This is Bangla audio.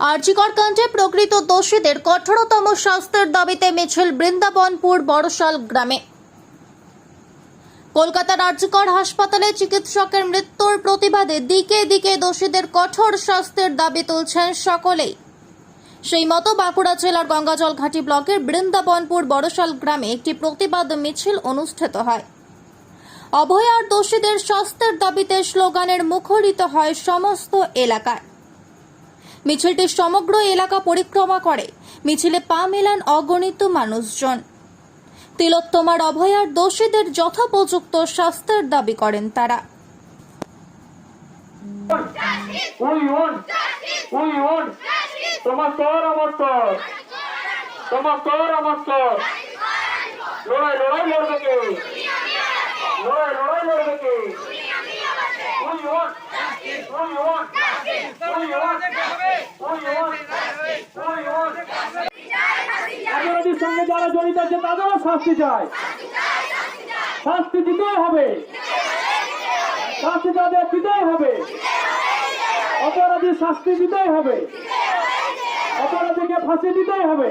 আরজিকর কাণ্ডে প্রকৃত দোষীদের কঠোরতম শাস্তির দাবিতে মিছিল বৃন্দাবনপুর বড়শাল গ্রামে। কলকাতার আরজিকর হাসপাতালে চিকিৎসকের মৃত্যুর প্রতিবাদে দিকে দিকে দোষীদের কঠোর শাস্তির দাবি তুলছেন সকলেই। সেই মতো বাঁকুড়া জেলার গঙ্গাজল ঘাটি ব্লকের বৃন্দাবনপুর বড়শাল গ্রামে একটি প্রতিবাদ মিছিল অনুষ্ঠিত হয়। অভয়ার দোষীদের শাস্তির দাবিতে স্লোগানের মুখরিত হয় সমস্ত এলাকায়। মিছিলটি সমগ্র এলাকা পরিক্রমা করে। মিছিলে পা মেলান অগণিত মানুষজন। তিলোত্তমার অভয়ার দোষীদের যথোপযুক্ত শাস্তির দাবি করেন তারা। লড়াই লড়াই লড়বে উন উই উন সঙ্গে যারা জড়িত আছে তাদেরও শাস্তি চায় শাস্তি দিতেই হবে। শাস্তি তাদের দিতেই হবে। অপরাধী শাস্তি দিতেই হবে। অপরাধীকে ফাঁসি দিতেই হবে।